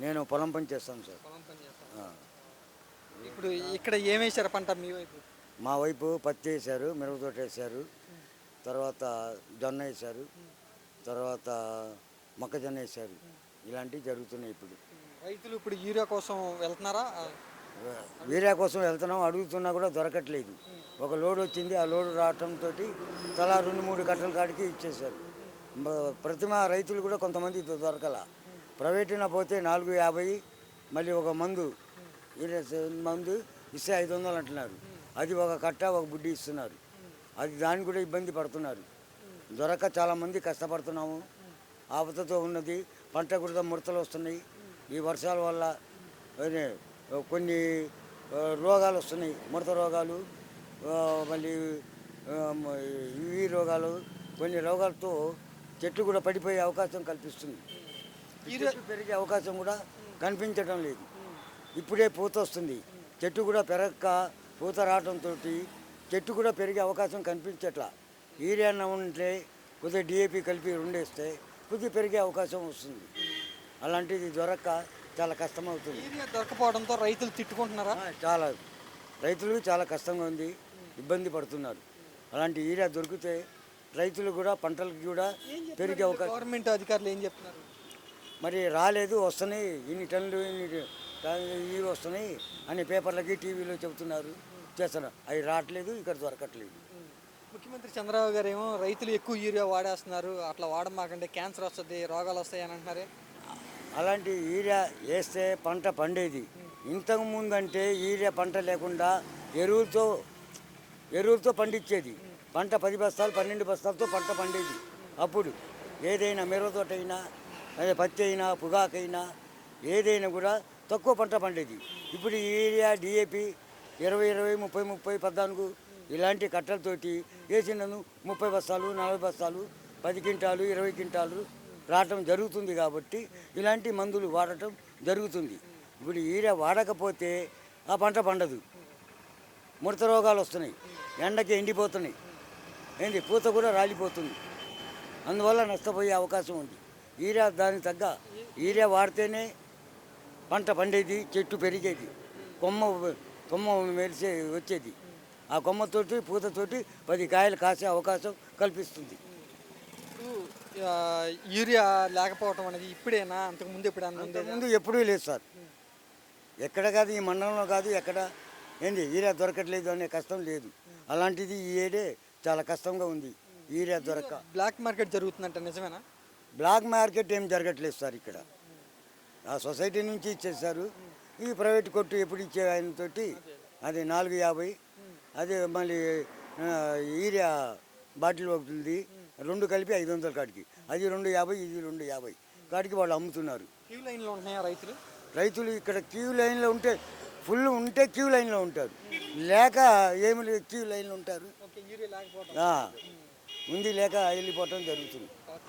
నేను పొలం పని చేస్తాను సార్. పొలం పని. ఇప్పుడు ఇక్కడ ఏం వేశారు పంట మీ వైపు? మా వైపు పత్తి వేశారు మిరపతోట వేశారు తర్వాత జొన్న వేశారు తర్వాత మొక్కజొన్న వేశారు. ఇలాంటివి జరుగుతున్నాయి ఇప్పుడు. రైతులు ఇప్పుడు యూరియా కోసం వెళ్తున్నారా? ఆ, వీరియా కోసం వెళ్తున్నాం అడుగుతున్నా కూడా దొరకట్లేదు. ఒక లోడ్ వచ్చింది ఆ లోడ్ రావటంతో తలా రెండు మూడు కట్టల కాడికి ఇచ్చేశారు. మ- ప్రతిమ రైతులు కూడా కొంతమంది దొరకల. ప్రైవేటున పోతే నాలుగు యాభై మళ్ళీ ఒక మందు మందు ఇస్తే ఐదు వందలు అంటున్నారు. అది ఒక కట్ట ఒక బుడ్డి ఇస్తున్నారు. అది దాన్ని కూడా ఇబ్బంది పడుతున్నారు. దొరక చాలామంది కష్టపడుతున్నాము. ఆపదతో ఉన్నది పంట కూడా ముడతలు వస్తున్నాయి. ఈ వర్షాల వల్ల కొన్ని రోగాలు వస్తున్నాయి. ముడత రోగాలు మళ్ళీ ఆ, ఇవి రోగాలు కొన్ని రోగాలతో చెట్లు కూడా పడిపోయే అవకాశం కల్పిస్తుంది. ఈ చెట్టు పెరిగే అవకాశం కూడా కనిపించడం లేదు. ఇప్పుడే పూత వస్తుంది. చెట్టు కూడా పెరగక పూత రావడంతో చెట్టు కూడా పెరిగే అవకాశం కనిపించట్లా. యూరియా ఉంటే కొద్దిగా డిఏపి కలిపి రెండేస్తే కొద్దిగా పెరిగే అవకాశం వస్తుంది. అలాంటిది దొరక్క చాలా కష్టమవుతుంది. యూరియా దొరకపోవడంతో రైతులు తిట్టుకుంటున్నారా? చాలా. రైతులకు చాలా కష్టంగా ఉంది. ఇబ్బంది పడుతున్నారు. అలాంటి యూరియా దొరికితే రైతులు కూడా పంటలకు కూడా పెరిగే అవకాశం గవర్నమెంట్ అధికారులు ఏం చెప్తున్నారు? మరి రాలేదు వస్తున్నాయి ఇన్ని టన్నులు ఇన్ని ఇవి వస్తున్నాయి అని పేపర్లకి టీవీలో చెబుతున్నారు. చేస్తున్నారు. అవి రావట్లేదు ఇక్కడ దొరకట్లేదు. ముఖ్యమంత్రి చంద్రబాబు గారు ఏమో రైతులు ఎక్కువ యూరియా వాడేస్తున్నారు. అట్లా వాడమాకంటే క్యాన్సర్ వస్తుంది రోగాలు వస్తాయి అని అంటున్నారే. అలాంటి యూరియా వేస్తే పంట పండేది. ఇంతకు ముందంటే యూరియా పంట లేకుండా ఎరువులతో ఎరువులతో పండించేది. పంట పది బస్తాలు పన్నెండు బస్తాలతో పంట పండేది. అప్పుడు ఏదైనా మిరవతోటైనా అదే పత్తి అయినా పొగాకైనా ఏదైనా కూడా తక్కువ పంట పండేది. ఇప్పుడు ఈ యూరియా డిఏపి ఇరవై ఇరవై ముప్పై ముప్పై పద్నాలుగు ఇలాంటి కట్టలతోటి వేసినను ముప్పై బస్తాలు నలభై బస్తాలు పది క్వింటాలు ఇరవై క్వింటాలు రావటం జరుగుతుంది కాబట్టి ఇలాంటి మందులు వాడటం జరుగుతుంది. ఇప్పుడు యూరియా వాడకపోతే ఆ పంట పండదు. ముడత రోగాలు వస్తున్నాయి. ఎండకి ఎండిపోతున్నాయి. ఏంది? పూత కూడా రాలిపోతుంది. అందువల్ల నష్టపోయే అవకాశం ఉంది. యూరియా దానికి తగ్గ యూరియా వాడితేనే పంట పండేది చెట్టు పెరిగేది కొమ్మ కొమ్మ మెరిసే వచ్చేది. ఆ కొమ్మతోటి పూతతోటి పది కాయలు కాసే అవకాశం కల్పిస్తుంది. యూరియా లేకపోవడం అనేది ఇప్పుడేనా? అంతకు ముందు ఎప్పుడన్నా ఉంది ముందు ఎప్పుడూ లేదు సార్. ఎక్కడ కాదు ఈ మండలంలో కాదు ఎక్కడ ఏంది యూరియా దొరకట్లేదు అనే కష్టం లేదు. అలాంటిది ఈ ఏడే చాలా కష్టంగా ఉంది. యూరియా దొరక బ్లాక్ మార్కెట్ జరుగుతుందంట నిజమేనా? బ్లాక్ మార్కెట్ ఏం జరగట్లేదు సార్ ఇక్కడ. ఆ సొసైటీ నుంచి ఇచ్చేసారు ఈ ప్రైవేట్ కొట్టు ఎప్పుడు ఇచ్చే ఆయనతోటి అది నాలుగు యాభై అదే మళ్ళీ ఆ, యూరియా బాటిల్ ఒకటి రెండు కలిపి ఐదు వందల కాడికి. అది రెండు యాభై ఇది రెండు యాభై కాడికి వాళ్ళు అమ్ముతున్నారు. క్యూ లైన్లో ఉంటున్నాయా రైతులు? రైతులు ఇక్కడ క్యూ లైన్లో ఉంటే ఫుల్ ఉంటే క్యూ లైన్లో ఉంటారు. లేక ఏమి లేదు క్యూ లైన్లో ఉంటారు. ఉంది లేక వెళ్ళిపోవటం జరుగుతుంది.